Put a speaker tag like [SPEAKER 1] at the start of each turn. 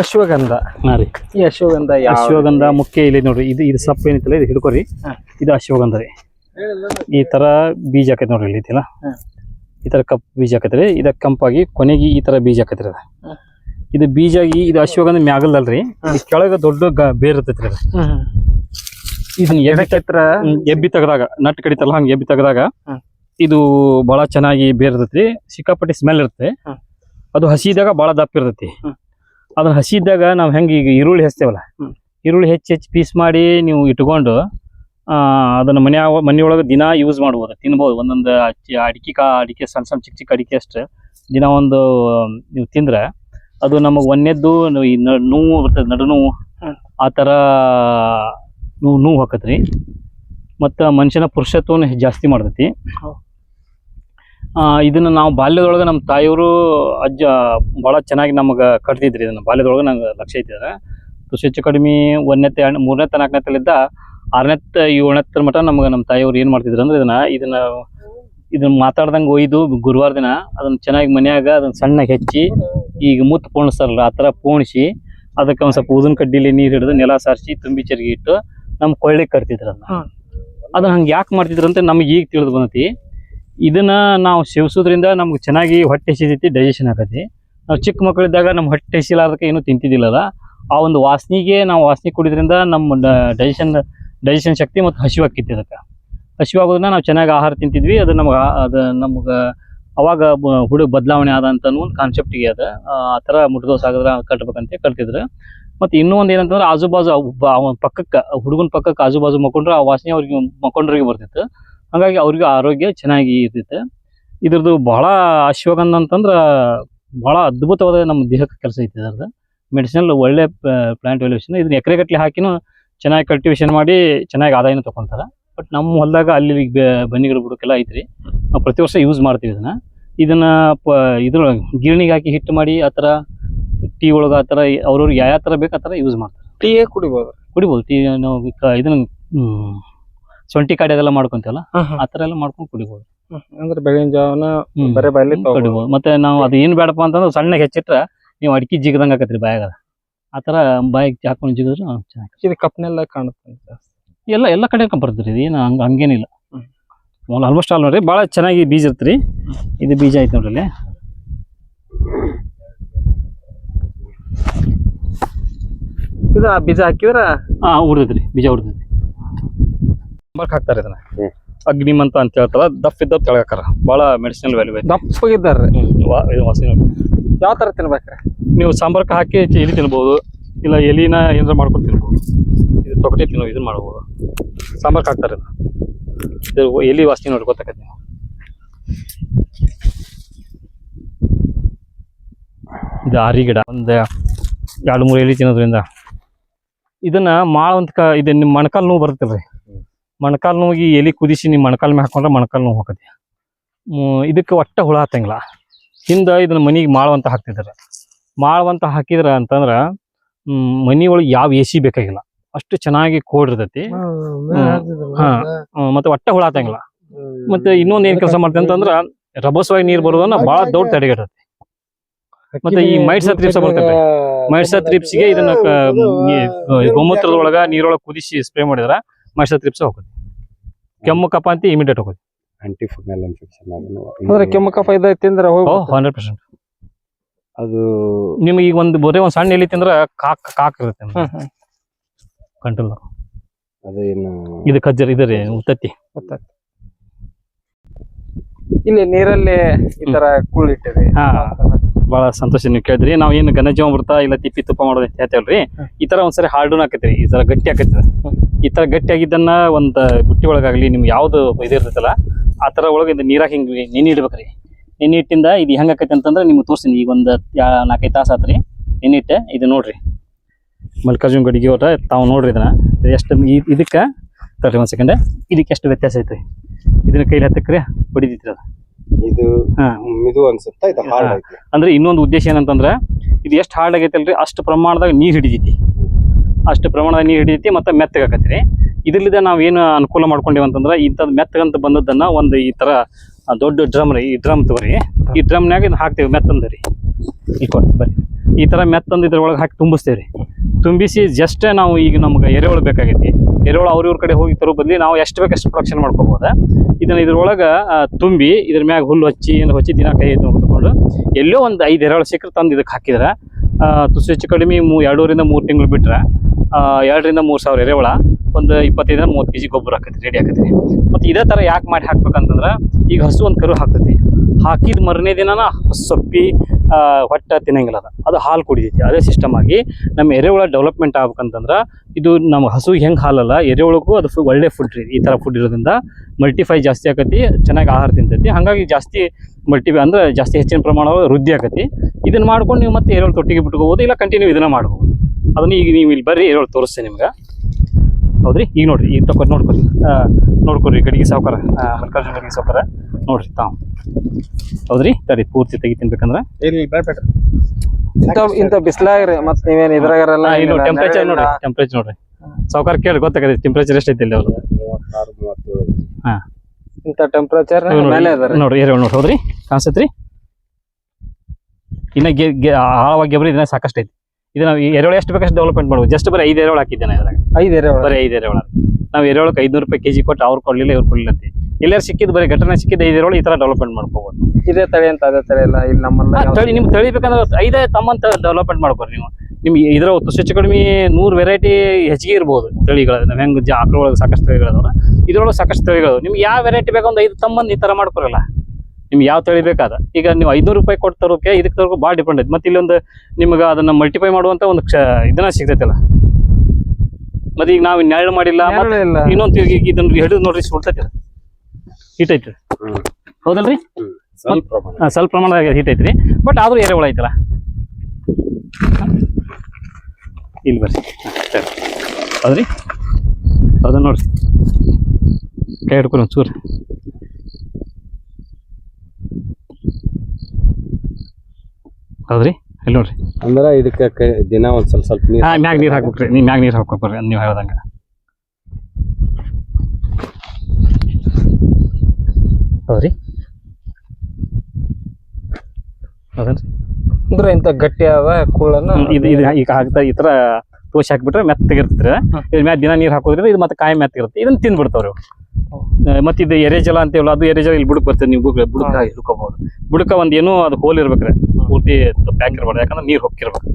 [SPEAKER 1] ಅಶ್ವಗಂಧ.
[SPEAKER 2] ನಾರಿ ರೀ.
[SPEAKER 1] ಈ ಅಶ್ವಗಂಧ ಯಾವ
[SPEAKER 2] ಅಶ್ವಗಂಧ ಮುಖ್ಯ ಇಲ್ಲಿ ನೋಡ್ರಿ. ಇದು ಇದು ಸಪ್ಪ ಏನೈತಲ್ಲ ಇದು ಹಿಡ್ಕೊರಿ. ಇದು ಅಶ್ವಗಂಧ ರೀ. ಈ ತರ ಬೀಜ ಆಕೈತಿ ನೋಡ್ರಿ ಇಲ್ಲಿ
[SPEAKER 1] ಇದೆಲ್ಲ.
[SPEAKER 2] ಈ ತರ ಕಪ್ ಬೀಜ ಆಕೈತ್ರಿ ಇದ ಕಂಪಾಗಿ ಕೊನೆಗೆ ಈ ತರ ಬೀಜ ಆಕೈತ್ರಿ ಅದ. ಇದು ಬೀಜ ಆಗಿ ಇದು ಅಶ್ವಗಂಧ ಮ್ಯಾಗಲ್ದಲ್ರಿ. ಕೆಳಗ ದೊಡ್ಡ ಬೇರ್ ಇರ್ತೈತ್ರಿ. ಇದನ್ನ ಎಬ್ಬಿ ಎಬ್ಬಿ ತೆಗದಾಗ ನಟ್ ಕಡಿತಲ್ಲ ಹಂಗ ಎಬ್ಬಿ ತೆಗ್ದಾಗ
[SPEAKER 1] ಇದು
[SPEAKER 2] ಬಹಳ ಚೆನ್ನಾಗಿ ಬೇರ್ ಇರ್ತೈತಿ ಸಿಕ್ಕಾಪಟ್ಟಿ ಸ್ಮೆಲ್ ಇರುತ್ತೆ. ಅದು ಹಸಿದಾಗ ಬಹಳ ದಪ್ಪ ಇರ್ತೈತಿ. ಅದನ್ನ ಹಸಿದಾಗ ನಾವು ಹೆಂಗೆ ಈಗ ಈರುಳ್ಳಿ ಹಚ್ತೇವಲ್ಲ
[SPEAKER 1] ಹ್ಮ್.
[SPEAKER 2] ಈರುಳ್ಳಿ ಹೆಚ್ಚು ಹೆಚ್ಚು ಪೀಸ್ ಮಾಡಿ ನೀವು ಇಟ್ಕೊಂಡು ಅದನ್ನು ಮನೆ ಮನೆಯೊಳಗೆ ದಿನ ಯೂಸ್ ಮಾಡ್ಬೋದು ತಿನ್ಬೋದು. ಒಂದೊಂದು ಅಡಿಕೆ ಕಾ ಅಡಿಕೆ ಸಣ್ಣ ಸಣ್ಣ ಚಿಕ್ಕ ಚಿಕ್ಕ ಅಡಿಕೆ ಅಷ್ಟು. ದಿನ ಒಂದು ನೀವು ತಿಂದ್ರೆ ಅದು ನಮಗೆ ಒಂದೇದ್ದು ಈ ನೋವು ಬರ್ತದೆ ನಡು ನೋವು. ಆ ಥರ ನೋವು ನೋವು ಹಾಕತ್ರಿ. ಮತ್ತು ಮನುಷ್ಯನ ಪುರುಷತ್ವನ ಜಾಸ್ತಿ ಮಾಡ್ತೈತಿ. ಇದನ್ನ ನಾವು ಬಾಲ್ಯದೊಳಗೆ ನಮ್ಮ ತಾಯಿಯವರು ಅಜ್ಜ ಭಾಳ ಚೆನ್ನಾಗಿ ನಮಗೆ ಕಟ್ತಿದ್ರಿ ಇದನ್ನ. ಬಾಲ್ಯದೊಳಗೆ ನಂಗೆ ಲಕ್ಷ ಐತಿದ್ರೆ ಕೃಷಿ ಹೆಚ್ಚು ಕಡಿಮೆ ಒಂದನೇ ಮೂರನೇ ನಾಲ್ಕನೇ ತಲಿದ್ದ ಆರನೇ ಏಳನೇ ಮಟ್ಟ ನಮ್ಗೆ ನಮ್ಮ ತಾಯಿಯವ್ರು ಏನು ಮಾಡ್ತಿದ್ರು ಅಂದ್ರೆ ಇದನ್ನ ಇದನ್ನ ಇದನ್ನ ಮಾತಾಡ್ದಂಗೆ ಒಯ್ದು ಗುರುವಾರ ದಿನ ಅದನ್ನ ಚೆನ್ನಾಗಿ ಮನ್ಯಾಗ ಅದನ್ನ ಸಣ್ಣಗೆ ಹೆಚ್ಚಿ ಈಗ ಮುತ್ತು ಪೋಣಿಸ್ತಾರಲ್ಲ ಆ ಥರ ಪೋಣಿಸಿ ಅದಕ್ಕೆ ಒಂದು ಸ್ವಲ್ಪ ಊದಿನ ಕಡ್ಡಿಲಿ ನೀರು ಹಿಡಿದು ನೆಲ ಸಾರಿಸಿ ತುಂಬಿ ಚರ್ಗಿ ಇಟ್ಟು ನಮ್ಮ ಕೊಳ್ಳಿ ಕಟ್ತಿದ್ರು. ಅದನ್ನ ಹಂಗೆ ಯಾಕೆ ಮಾಡ್ತಿದ್ರು ಅಂತ ನಮ್ಗೆ ಈಗ ತಿಳಿದು ಬಂದೈತಿ. ಇದನ್ನ ನಾವು ಸೇವಿಸೋದ್ರಿಂದ ನಮ್ಗೆ ಚೆನ್ನಾಗಿ ಹೊಟ್ಟೆ ಹಸಿತೈತಿ ಡೈಜೆಷನ್ ಆಗತಿ ನಾವು ಚಿಕ್ಕ ಮಕ್ಕಳಿದ್ದಾಗ ನಮ್ಮ ಹೊಟ್ಟೆ ಹಸಿಲಾರ್ದಕ್ಕೆ ಏನು ತಿಂತಿದ್ದಿಲ್ಲಲ್ಲ, ಆ ಒಂದು ವಾಸನಿಗೆ ನಾವು ವಾಸನೆ ಕುಡಿದ್ರಿಂದ ನಮ್ಮ ಡೈಜೆಷನ್ ಡೈಜೆಷನ್ ಶಕ್ತಿ ಮತ್ತು ಹಸಿವು ಆಕ್ಕಿತ್ತು ಅದಕ್ಕೆ. ಹಸಿವಾಗೋದನ್ನ ನಾವು ಚೆನ್ನಾಗಿ ಆಹಾರ ತಿಂತಿದ್ವಿ, ಅದು ನಮ್ಗೆ ಅದು ನಮ್ಗೆ ಅವಾಗ ಹುಡುಗ ಬದಲಾವಣೆ ಆದ ಅಂತ ಒಂದು ಕಾನ್ಸೆಪ್ಟಿಗೆ ಅದ. ಆ ಥರ ಮುಟ್ದೋಸ್ ಆಗಿದ್ರೆ ಕಟ್ಬೇಕಂತ ಕಲ್ತಿದ್ರು. ಮತ್ತು ಇನ್ನೂ ಒಂದು ಏನಂತಂದ್ರೆ ಆಜು ಬಾಜು ಪಕ್ಕಕ್ಕೆ, ಹುಡುಗನ ಪಕ್ಕಕ್ಕೆ ಆಜು ಬಾಜು ಮಕ್ಕೊಂಡ್ರೆ ಆ ವಾಸನೆ ಅವ್ರಿಗೆ ಮಕ್ಕೊಂಡ್ರಿಗೆ ಬರ್ತಿತ್ತು. ಹಾಗಾಗಿ ಅವ್ರಿಗೆ ಆರೋಗ್ಯ ಚೆನ್ನಾಗಿ ಇರ್ತೈತೆ. ಇದ್ರದ್ದು ಬಹಳ ಅಶ್ವಗಂಧ ಅಂತಂದ್ರೆ ಬಹಳ ಅದ್ಭುತವಾದ ನಮ್ಮ ದೇಹಕ್ಕೆ ಕೆಲಸ ಐತೆ ಅದ್ರದ್ದು ಮೆಡಿಸಿನಲ್ ಒಳ್ಳೆ ಪ್ಲಾಂಟ್ ವ್ಯಾಲ್ಯೂಷನ್ ಇದನ್ನ ಎಕರೆ ಗಟ್ಟಲೆ ಹಾಕಿನೂ ಚೆನ್ನಾಗಿ ಕಲ್ಟಿವೇಷನ್ ಮಾಡಿ ಚೆನ್ನಾಗಿ ಆದಾಯನ ತೊಗೊಂತಾರೆ. ಬಟ್ ನಮ್ಮ ಹೊಲದಾಗ ಅಲ್ಲಿ ಬನ್ನಿಗಳು ಬಿಡೋಕೆಲ್ಲ ಐತ್ರಿ. ನಾವು ಪ್ರತಿ ವರ್ಷ ಯೂಸ್ ಮಾಡ್ತೀವಿ ಇದನ್ನ. ಇದನ್ನ ಪ ಇದ್ರೊಳಗೆ ಗಿರಣಿಗೆ ಹಾಕಿ ಹಿಟ್ಟು ಮಾಡಿ ಆ ಥರ ಟೀ ಒಳಗೆ ಆ ಥರ ಅವ್ರವ್ರಿಗೆ ಯಾವ ಥರ ಬೇಕು ಆ ಥರ ಯೂಸ್ ಮಾಡ್ತಾರೆ.
[SPEAKER 1] ಟೀ ಕುಡಿಬೋದು.
[SPEAKER 2] ಕುಡಿಬೋದು. ಟೀ ನಾವು ಇದನ್ನ ಶುಂಠಿ ಕಾಡಿ ಅದೆಲ್ಲ ಮಾಡ್ಕೊಂತೀವಲ್ಲ? ಆ ತರ ಎಲ್ಲ ಮಾಡ್ಕೊಂಡು ಕುಡಿಬಹುದು
[SPEAKER 1] ಅಂದ್ರೆ ಬೆಳಗಿನ ಜಾವನ
[SPEAKER 2] ಹ್ಮ್.
[SPEAKER 1] ಬರೇ ಬಾಯಲ್ಲಿ
[SPEAKER 2] ಹ್ಮ್, ಮತ್ತೆ ನಾವು ಅದು ಏನ್ ಬೇಡಪ್ಪ ಅಂತಂದ್ರೆ ಸಣ್ಣಗೆ ಹೆಚ್ಚಿಟ್ರೆ ನೀವು ಅಡಿಕೆ ಜಿಗದಂಗ ಆಕತ್ರಿ ಬಾಯಾಗ. ಆ ಥರ ಬಾಯಿಗೆ ಹಾಕೊಂಡು ಜಿಗಿದ್ರೆ ಚೆನ್ನಾಗಿ.
[SPEAKER 1] ಇದು ಕಪ್ನೆಲ್ಲ ಕಾಣುತ್ತೆ
[SPEAKER 2] ಎಲ್ಲ ಎಲ್ಲ ಕಡೆ ಬರ್ತೀರಿ ಇದು ಏನು ಹಂಗ ಹಂಗೇನಿಲ್ಲ.
[SPEAKER 1] ಹ್ಮ್.
[SPEAKER 2] ಆಲ್ಮೋಸ್ಟ್ ಆಲ್ ನೋಡ್ರಿ ಭಾಳ ಚೆನ್ನಾಗಿ ಬೀಜ ಇರ್ತ್ರಿ. ಇದು ಬೀಜ ಐತೆ ನೋಡ್ರಿ ಇಲ್ಲಿ
[SPEAKER 1] ಇದು ಆ ಬೀಜ ಹಾಕಿದ್ರ
[SPEAKER 2] ಹಾ ಉಡ್ದೈತ್ರಿ ಬೀಜ ಉಡ್ದೈತಿ ಸಾಂಬಾರ್ಕ್ ಹಾಕ್ತಾರೆ ಇದನ್ನ.
[SPEAKER 1] ಹ್ಮ್.
[SPEAKER 2] ಅಗ್ನಿಮಂತ ಅಂತ ಹೇಳ್ತಾರ ದಪ್ಪ ಇದ್ದ ತೆಳಗಾಕಾರ. ಬಹಳ ಮೆಡಿಸಿನಲ್ ವ್ಯಾಲ್ಯೂ ಐತೆ.
[SPEAKER 1] ದಪ್ಪಗಿದ್ದಾರ್ರಿ
[SPEAKER 2] ಹ್ಮ್. ವಾ- ಇದು ವಾಸನೆ ನೋಡಿ.
[SPEAKER 1] ಯಾವ ತರ ತಿನ್ಬೇಕ್ರಿ?
[SPEAKER 2] ನೀವು ಸಾಂಬಾರ್ಕ ಹಾಕಿ ಎಲಿ ತಿನ್ಬೋದು ಇಲ್ಲ ಎಲಿನ ಏನಾರ ಮಾಡ್ಕೊಂಡು ತಿನ್ಬೋದು. ಇದು ತೊಗಟೆ ತಿನ್ನೋ ಇದನ್ನ ಮಾಡ್ಬೋದು. ಸಾಂಬಾರ್ಕ ಹಾಕ್ತಾರೆ. ಇದು ಎಲಿ ವಾಸನೆ ನೋಡಿ ಗೊತ್ತಾಗತ್ತೆ ನೀವು ಇದು ಆರಿ ಗಿಡ ಒಂದು ಎರಡು ಮೂರು ಎಲಿ ತಿನ್ನೋದ್ರಿಂದ. ಇದನ್ನ ಮಾಡುವಂತ ಕ ಇದು ನಿಮ್ಮ ಮೊಣಕಾಲು ನೋವು ಬರ್ತಲ್ರಿ ಮೊಣಕಾಲು ನೋವಿಗೆ ಎಲಿ ಕುದಿಸಿ ನೀವು ಮೊಣಕಾಲು ಮೇಲೆ ಹಾಕೊಂಡ್ರೆ ಮೊಣಕಾಲು ನೋವು ಹೋಗತ್ತೆ ಇದಕ್ಕೆ ಒಟ್ಟ ಹುಳ ಹತ್ತಂಗಿಲ್ಲ ಹಿಂದೆ ಇದನ್ನ ಮನಿಗೆ ಮಾಳವಂತ ಹಾಕ್ತಿದ್ರು ಮಾಳವಂತ ಹಾಕಿದ್ರ ಅಂತಂದ್ರ ಹ್ಮ್, ಮನಿ ಒಳಗೆ ಯಾವ ಎ ಸಿ ಬೇಕಾಗಿಲ್ಲ ಅಷ್ಟು ಚೆನ್ನಾಗಿ ಕೋಡ್ ಇರ್ತೈತಿ ಹಾ. ಹ್ಮ್, ಮತ್ತೆ ಒಟ್ಟ ಹುಳ ಹತ್ತಂಗಿಲ್ಲ ಮತ್ತೆ ಇನ್ನೊಂದ್ ಏನ್ ಕೆಲಸ ಮಾಡ್ತೇನೆ ಅಂತಂದ್ರ ರಭಸವಾಗಿ ನೀರ್ ಬರೋದನ್ನ ಬಹಳ ದೊಡ್ಡ ತಡೆಗಟ್ಟತಿ ಮತ್ತೆ ಈ ಮೈಟ್ಸ ತ್ರಿಪ್ಸ ಬರ್ತೈತೆ ಮೈಟ್ಸ ತ್ರಿಪ್ಸ್ಗೆ ಇದನ್ನ ಗೋಮೂತ್ರದೊಳಗ ನೀರೊಳಗೆ ಕುದಿಸಿ ಸ್ಪ್ರೇ ಮಾಡಿದ್ರ ಮೈಟ್ಸ ತ್ರಿಪ್ಸ ಹೋಗುತ್ತೆ ಕೆಮ್ಮು ಕಫ ಅಂತ ಇಮಿಡಿಯೇಟ್ ಹೋಗುತ್ತೆ
[SPEAKER 3] ಆಂಟಿ ಫಂಗಲ್ ಇನ್ಫೆಕ್ಷನ್
[SPEAKER 1] ಅಂದ್ರೆ ಕೆಮ್ಮು ಕಫ ಇದೈತಿ ಅಂದ್ರೆ ಹೋಗುತ್ತೆ
[SPEAKER 2] ಹಂಡ್ರೆಡ್ ಪರ್ಸೆಂಟ್
[SPEAKER 3] ಅದು
[SPEAKER 2] ನಿಮಗೆ ಈಗ ಒಂದು ಬರೀ ಒಂದು ಸಣ್ಣ ಎಲಿ ತಿಂದ್ರೆ ಕಾಕ್ ಕಾಕ್ ಇರುತ್ತೆ ಕಂಟ್ರೋಲ್
[SPEAKER 3] ಅದೇನು
[SPEAKER 2] ಇದು ಕಜ್ಜರ್ ಇದೆ ರೀ ಉತ್ತತ್ತಿ.
[SPEAKER 1] ಇಲ್ಲಿ ನೀರಲ್ಲಿ ಈ ತರ ಕುಳ್ಳಿಟ್ಟಿರಿ
[SPEAKER 2] ಹಾ ಬಹಳ ಸಂತೋಷ ನೀವು ಕೇಳಿದ್ರಿ. ನಾವ್ ಏನು ಘನಜೀವಾಮೃತ ಇಲ್ಲ ತಿಪ್ಪಿ ತುಪ್ಪ ಮಾಡೋದು ಅಂತ ಹೇಳ್ತೇವಲ್ರಿ. ಈ ತರ ಒಂದ್ಸರಿ ಹಾರ್ಡನ್ ಆಕೈತ್ರಿ ಈ ತರ ಗಟ್ಟಿ ಆಕೈತಿ ಈ ಥರ ಗಟ್ಟಿ ಒಂದು ಒಂದ್ ಬುಟ್ಟಿ ಒಳಗಾಗ್ಲಿ ನಿಮ್ಗೆ ಯಾವ್ದು ಇದು ಇರ್ತೈತಲ್ಲ ಆ ಥರ ಒಳಗೆ ಇದು ನೀರಾಗ ಹಿಂಗ್ ನೆನೆ ಇಡ್ಬೇಕ್ರಿ ನೆನೆ ಇಟ್ಟಿಂದ ಇದು ಹೆಂಗೆ ಆಕೈತಿ ಅಂತಂದ್ರೆ ನಿಮ್ಗೆ ತೋರಿಸ್ತೀನಿ. ಈಗ ಒಂದು ನಾಲ್ಕೈದು ತಾಸು ಆತ್ರಿ. ನೆನೆ ಇಟ್ಟೆ ಇದು ನೋಡಿರಿ. ಮಲ್ಲಿಕಾರ್ಜುನ್ ಗಡಿಗೆ ಅವ್ರ ತಾವು ನೋಡ್ರಿ ಇದನ್ನ. ಎಷ್ಟು ಇದಕ್ಕ ತರ್ರಿ ಒಂದು ಸೆಕೆಂಡ್ ಇದಕ್ಕೆ ಎಷ್ಟು ವ್ಯತ್ಯಾಸ ಐತ್ರಿ? ಇದನ್ನ ಕೈಲಿ ಹತ್ತಕ್ರಿ ಹೊಡಿತೈತ್ರಿ ಅದು.
[SPEAKER 3] ಇದು ಮಿದು ಅನ್ಸುತ್ತಾ? ಇದು ಹಾರ್ಡ್.
[SPEAKER 2] ಅಂದ್ರೆ ಇನ್ನೊಂದು ಉದ್ದೇಶ ಏನಂತಂದ್ರೆ ಇದು ಎಷ್ಟು ಹಾರ್ಡ್ ಆಗೈತಲ್ರಿ ಅಷ್ಟು ಪ್ರಮಾಣದಾಗ ನೀರು ಹಿಡಿತೈತಿ ಅಷ್ಟು ಪ್ರಮಾಣದ ನೀರು ಹಿಡಿತೈತಿ ಮತ್ತು ಮೆತ್ತಗಾಕತ್ರಿ ಇದರಿಂದ ನಾವು ಏನು ಅನುಕೂಲ ಮಾಡ್ಕೊಂಡಿವಿ ಇಂಥದ್ದು ಇಂಥದ್ ಮೆತ್ತಗಂತ ಬಂದದ್ದನ್ನು ಒಂದು ಈ ಥರ ದೊಡ್ಡ ಡ್ರಮ್ ರೀ ಈ ಡ್ರಮ್ ತಗೋರಿ. ಈ ಡ್ರಮ್ನ್ಯಾಗ ಇದು ಹಾಕ್ತೇವೆ ಮೆತ್ತಂದು ರೀ. ಇಟ್ಕೊಡ್ರಿ ಬರ್ರಿ. ಈ ಥರ ಮೆತ್ತಂದು ಇದ್ರೊಳಗೆ ಹಾಕಿ ತುಂಬಿಸ್ತೇವೆ ರೀ ತುಂಬಿಸಿ ಜಸ್ಟ್ ನಾವು ಈಗ ನಮ್ಗೆ ಎರೆಹುಳು ಬೇಕಾಗೈತಿ. ಎರೆಹುಳು ಅವ್ರ ಇವ್ರ ಕಡೆ ಹೋಗಿ ತರೋ ಬದಲಿ ನಾವು ಎಷ್ಟು ಬೇಕಷ್ಟು ಪ್ರೊಡಕ್ಷನ್ ಮಾಡ್ಕೋಬೋದ. ಇದನ್ನು ಇದ್ರೊಳಗೆ ತುಂಬಿ ಇದ್ರ ಮ್ಯಾಗ ಹುಲ್ಲು ಹಚ್ಚಿ ಏನು ಹಚ್ಚಿ ದಿನ ಕೈ ಹೊತ್ಕೊಂಡು ಎಲ್ಲೋ ಒಂದು ಐದು ಎರೆಹುಳು ಸಿಕ್ಕರೆ ತಂದು ಇದಕ್ಕೆ ಹಾಕಿದ್ರೆ ತುಸು ಹೆಚ್ಚು ಕಡಿಮೆ ಮೂ ಎರಡೂರಿಂದ ಮೂರು ತಿಂಗಳು ಬಿಟ್ರೆ ಎರಡರಿಂದ ಮೂರು ಸಾವಿರ ಎರೆಹುಳ, ಒಂದು ಇಪ್ಪತ್ತೈದರಿಂದ ಮೂವತ್ತು ಕೆ ಜಿ ಗೊಬ್ಬರ ಹಾಕೈತಿ ರೆಡಿ ಆಕೈತಿ ಮತ್ತು ಇದೇ ಥರ ಯಾಕೆ ಮಾಡಿ ಹಾಕ್ಬೇಕಂತಂದ್ರೆ, ಈಗ ಹಸು ಒಂದು ಕರು ಹಾಕ್ತೈತಿ. ಹಾಕಿದ ಮರನೇ ದಿನನ ಸೊಪ್ಪಿ ಹೊಟ್ಟೆ ತಿನ್ನಂಗಿಲ್ಲ ಅದು. ಅದು ಹಾಲು ಕುಡಿದೈತಿ ಅದೇ ಸಿಸ್ಟಮ್ ಆಗಿ ನಮ್ಮ ಎರೆಹುಳ ಡೆವಲಪ್ಮೆಂಟ್ ಆಗ್ಬೇಕಂತಂದ್ರೆ, ಇದು ನಮ್ಮ ಹಸುಗೆ ಹೆಂಗೆ ಹಾಲಲ್ಲ, ಎರೆಹುಳಕ್ಕೂ ಅದು ಫು- ಒಳ್ಳೆ ಫುಡ್ ರೀ. ಈ ಥರ ಫುಡ್ ಇರೋದ್ರಿಂದ ಮಲ್ಟಿಫೈ ಜಾಸ್ತಿ ಆಕತಿ, ಚೆನ್ನಾಗಿ ಆಹಾರ ತಿಂತೈತಿ. ಹಾಗಾಗಿ ಜಾಸ್ತಿ ಮಲ್ಟಿ ಅಂದ್ರೆ ಜಾಸ್ತಿ ಹೆಚ್ಚಿನ ಪ್ರಮಾಣ ವೃದ್ಧಿ ಆಕತಿ. ಇದನ್ನ ಮಾಡ್ಕೊಂಡು ನೀವು ಮತ್ತೆ ಎರೆಹುಳು ತೊಟ್ಟಿಗೆ ಬಿಟ್ಕೋಬೋದು, ಇಲ್ಲ ಕಂಟಿನ್ಯೂ ಇದನ್ನ ಮಾಡ್ಬೋದು. ಅದನ್ನ ಈಗ ನೀವು ಇಲ್ಲಿ ಬರ್ರಿ ಹೇಳಿ ತೋರಿಸ್ತೇನೆ ನಿಮ್ಗೆ. ಹೌದ್ರಿ? ಈಗ ನೋಡ್ರಿ ಈಗ ತಕ್ಕ ನೋಡ್ಕೊರಿ. ನೋಡ್ಕೊರಿ ಗಡಿಗೆ ಸಾವುಕಾರ ಮಲ್ಲಿಕಾರ್ಜುನ ಗಡಿಗೆ ಸಾವುಕಾರ. ನೋಡ್ರಿ ತಾವು. ಹೌದ್ರಿ? ಸರಿ ಪೂರ್ತಿ ತೆಗಿ ತಿನ್ಬೇಕಂದ್ರೆ.
[SPEAKER 3] ಇಲ್ಲಿ ಬೇಡ್ಬೇಡ್ರಿ
[SPEAKER 1] ಇಂತ ಇಂತ ಬಿಸ್ಲಾಗ್ರಿ ಮತ್ ನೀವೇನ್ ಇದ್ರಾಗಾರಲ್ಲ
[SPEAKER 2] ಇಲ್ಲಿ ಟೆಂಪ್ರೇಚರ್ ನೋಡ್ರಿ ಟೆಂಪ್ರೇಚರ್ ನೋಡ್ರಿ. ಸಾವುಕಾರ ಕೇಳಿ ಗೊತ್ತಾಗತ್ತೆ ಟೆಂಪ್ರೇಚರ್ ಎಷ್ಟೈತಿ ಇಲ್ಲಿ ಅವರು ಹಾ.
[SPEAKER 1] ಇಂತ ಟೆಂಪರೇಚರ್ ಮೇಲೆ ಅದಾರ
[SPEAKER 2] ನೋಡ್ರಿ ನೋಡಿ ಹೌದ್ರಿ? ಕಾಣಿಸ್ತೈತ್ರಿ ಇನ್ನ ಗೆ ಗೆ ಆಳವಾಗಿ ಗೆಬ್ರಿ ಇದನ್ನ ಸಾಕಷ್ಟು ಐತಿ. ಇದನ್ನ ನಾವು ಎರೆಹುಳು ಎಷ್ಟು ಬೇಕಷ್ಟು ಡೆವಲಪ್ಮೆಂಟ್ ಮಾಡ್ಬೋದು. ಜಸ್ಟ್ ಬರೀ ಐದು ಎರೆಹುಳು ಹಾಕಿದ್ದೇನೆ ಇದ್ರಾಗ.
[SPEAKER 1] ಐದು ಎರೆಹುಳ.
[SPEAKER 2] ಬರೀ ಐದು ಎರೆಹುಳು. ನಾವು ಎರೆಹುಳಕ್ಕೆ ಐದುನೂರು ರೂಪಾಯಿ ಕೆಜಿ ಕೊಟ್ಟು ಅವ್ರು ಕೊಡ್ಲಿಲ್ಲ ಇವ್ರು ಕೊಡಲಿಲ್ಲ ಅಂತ ಎಲ್ಲರೂ ಸಿಕ್ಕಿದ್ದು ಬರೀ ಘಟನೆ ಸಿಕ್ಕಿದ್ದು ಐದು ಎರೆಹುಳು ಈ ತರ ಡೆವಲಪ್ಮೆಂಟ್ ಮಾಡ್ಕೋಬಹುದು
[SPEAKER 1] ಇದೇ ತಳಿ ಅಂತ ಅದೇ ತಳಿ ಇಲ್ಲ ಇಲ್ಲಿ ನಮ್ಮನ್ನ
[SPEAKER 2] ತಳಿ ನಿಮ್ಗೆ ತಳಿ ಬೇಕಂದ್ರೆ ಐದೇ ತಮ್ಮಂತ ಡೆವಲಪ್ಮೆಂಟ್ ಮಾಡ್ಕೋರಿ ನೀವು. ನಿಮ್ಗೆ ಇದ್ರ ಹೆಚ್ಚು ಕಡಿಮೆ ನೂರು ವೆರೈಟಿ ಹೆಚ್ಚಿಗೆ ಇರ್ಬೋದು ತಳಿಗಳು ನಾವು ಹೆಂಗೆ ಆಕಳೊಳಗೆ ಸಾಕಷ್ಟು ತಳಿಗಳದಾವ ಇದ್ರೊಳಗೆ ಸಾಕಷ್ಟು ತಳಿಗಳು ನಿಮ್ಗೆ ಯಾವ ವೆರೈಟಿ ಬೇಕಂದ್ರೆ ಐದು ತಮ್ಮಂದು ಈ ಥರ ಮಾಡ್ಕೊರಲ್ಲ. ನಿಮ್ಗೆ ಯಾವ ತಳಿ ಬೇಕಾದ? ಈಗ ನೀವು ಐನೂರು ರೂಪಾಯಿ ಕೊಟ್ಟು ತರೋಕೆ ಇದಕ್ಕೆ ತರೋಕೆ ಭಾಳ ಡಿಪೆಂಡ್ ಐತೆ ಮತ್ತೆ ಇಲ್ಲೊಂದು ನಿಮ್ಗೆ ಅದನ್ನ ಮಲ್ಟಿಫೈ ಮಾಡುವಂಥ ಒಂದು ಕ್ಷ ಇದನ್ನ ಸಿಗ್ತೈತಲ್ಲ? ಮತ್ತೆ ಈಗ ನಾವು ನೆರಳು ಮಾಡಿಲ್ಲ ಇನ್ನೊಂದು ತಿರುಗಿ ಇದನ್ನು ಹಿಡಿದು ನೋಡ್ರಿ ಸುಡ್ತೈತಿ ಹೀಟ್
[SPEAKER 3] ಐತ್ರಿ
[SPEAKER 2] ಹೌದಲ್ರಿ?
[SPEAKER 3] ಸ್ವಲ್ಪ ಪ್ರಮಾಣ.
[SPEAKER 2] ಸ್ವಲ್ಪ ಪ್ರಮಾಣದಾಗ ಹೀಟ್ ಐತ್ರಿ ಬಟ್ ಆದರೂ ಎರೆಹುಳ ಐತಲ್ಲ ಇಲ್ಲಿ ಬರ್ರಿ. ಹೌದ್ರಿ ಹೌದಾ ನೋಡ್ರಿ. ಕೈ ಹಿಡ್ಕೊರಿ ಒಂಚೂರು. ಹೌದ್ರಿ? ಇಲ್ಲಿ ನೋಡ್ರಿ?
[SPEAKER 3] ಅಂದ್ರೆ ಇದಕ್ಕೆ ಕ- ದಿನ ಒಂದ್ ಸ್ವಲ್ಪ ಸ್ವಲ್ಪ ನೀರು
[SPEAKER 2] ಹಾ ಮ್ಯಾಗ ನೀರು ಹಾಕ್ಬೇಕ್ರಿ. ನೀವು ಮ್ಯಾಗ ನೀರು ಹಾಕ್ಬೇಕ್ರಿ ನೀವು ಹೇಳ್ದಂಗ. ಹೌದ್ರಿ? ಹೌದನ್ರಿ
[SPEAKER 1] ಅಂದ್ರೆ ಇಂತ ಗಟ್ಟಿಯಾದ ಕುಳ್ಳನ್ನ
[SPEAKER 2] ಹ್ಮ್, ಇದು ಇದು ಈಗ ಹಾಕ್ತಾ ಈ ತರ ತೋಸಿ ಹಾಕ್ಬಿಟ್ರೆ ಮೆತ್ತಗಿರ್ತದೆ ಇದು ಮ್ಯಾಗ ದಿನ ನೀರು ಹಾಕೋದ್ರಿಂದ ಇದು ಮತ್ತೆ ಕಾಯಿ ಮೆತ್ತಗಿರುತ್ತೆ. ಇದನ್ನ ತಿಂದ್ಬಿಡ್ತಾವ್ರಿ. ಮತ್ತೆ ಇದು ಎರೆಜಲ ಅಂತೇವಲ್ಲ ಅದು ಎರೆಜಲ ಇಲ್ಲಿ ಬುಡಕ್ ಬರ್ತದೆ ನೀವು ಬುಡಕ ಇಳ್ಕೋಬಹುದು ಬುಡಕ ಒಂದ್ ಏನೋ ಅದು ಹೋಲ್ ಇರ್ಬೇಕ್ರೆ ಪೂರ್ತಿ ಪ್ಯಾಕ್ ಇರ್ಬಾರ್ದು ಯಾಕಂದ್ರೆ ನೀರ್ ಹೊಕ್ಕಿರ್ಬೇಕು.